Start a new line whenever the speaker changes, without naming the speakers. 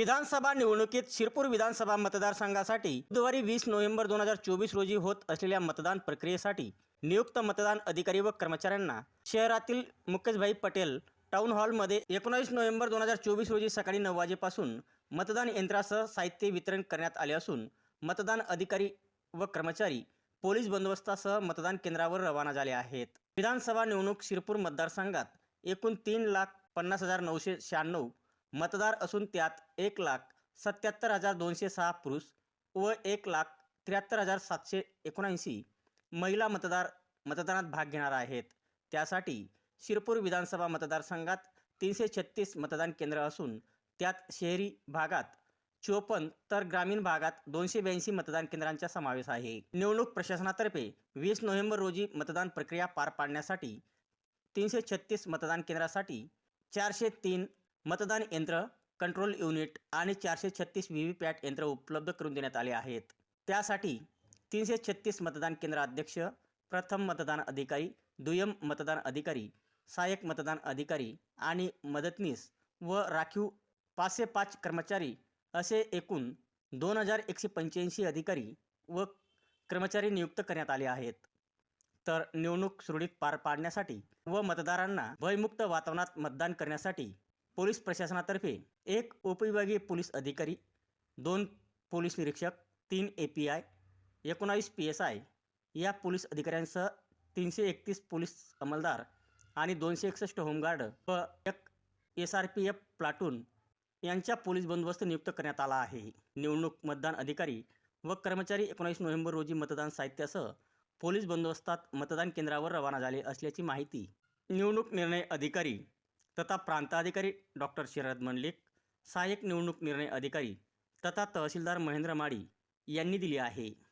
विधानसभा निवडणुकीत शिरपूर विधानसभा मतदारसंघासाठी बुधवारी वीस नोव्हेंबर दोन हजार चोवीस रोजी होत असलेल्या मतदान प्रक्रियेसाठी नियुक्त मतदान अधिकारी व कर्मचाऱ्यांना शहरातील मुकेशभाई पटेल टाउन हॉलमध्ये एकोणावीस नोव्हेंबर दोन हजार चोवीस रोजी सकाळी नऊ वाजेपासून मतदान यंत्रासह साहित्य वितरण करण्यात आले असून मतदान अधिकारी व कर्मचारी पोलीस बंदोबस्तासह मतदान केंद्रावर रवाना झाले आहेत. विधानसभा निवडणूक शिरपूर मतदारसंघात एकूण तीन लाख पन्नास हजार नऊशे शहाण्णव मतदार असून त्यात एक लाख सत्याहत्तर हजार दोनशे सहा पुरुष व एक लाख त्र्याहत्तर हजार सातशे एकोणऐंशी महिला मतदार मतदानात भाग घेणार आहेत. त्यासाठी शिरपूर विधानसभा मतदारसंघात तीनशे छत्तीस मतदान केंद्र असून त्यात शहरी भागात चोपन्न तर ग्रामीण भागात दोनशे ब्याऐंशी मतदान केंद्रांचा समावेश आहे. निवडणूक प्रशासनातर्फे वीस नोव्हेंबर रोजी मतदान प्रक्रिया पार पाडण्यासाठी तीनशे छत्तीस मतदान केंद्रासाठी चारशे तीन मतदान यंत्र कंट्रोल युनिट आणि चारशे छत्तीस व्ही व्ही पॅट यंत्र उपलब्ध करून देण्यात आले आहेत. त्यासाठी तीनशे छत्तीस मतदान केंद्र अध्यक्ष प्रथम मतदान अधिकारी दुय्यम मतदान अधिकारी सहाय्यक मतदान अधिकारी आणि मदतनीस व राखीव पाचशे पाच कर्मचारी असे एकूण दोन हजार एकशे पंच्याऐंशी अधिकारी व कर्मचारी नियुक्त करण्यात आले आहेत. तर निवडणूक सुरळीत पार पाडण्यासाठी व मतदारांना भयमुक्त वातावरणात मतदान करण्यासाठी पोलीस प्रशासनातर्फे एक उपविभागीय पोलीस अधिकारी दोन पोलीस निरीक्षक तीन ए पी आय एकोणावीस पी एस आय या पोलीस अधिकाऱ्यांसह तीनशे एकतीस पोलीस अंमलदार आणि दोनशे एकसष्ट होमगार्ड व एक S R P F platoon यांच्या पोलीस बंदोबस्त नियुक्त करण्यात आला आहे. निवडणूक मतदान अधिकारी व कर्मचारी एकोणावीस नोव्हेंबर रोजी मतदान साहित्यासह पोलीस बंदोबस्तात मतदान केंद्रावर रवाना झाले असल्याची माहिती निवडणूक निर्णय अधिकारी तथा प्रांताधिकारी डॉक्टर शिरद मंडलिक सहाय्यक निवडणूक निर्णय अधिकारी तथा तहसीलदार महेंद्र माळी यांनी दिली आहे.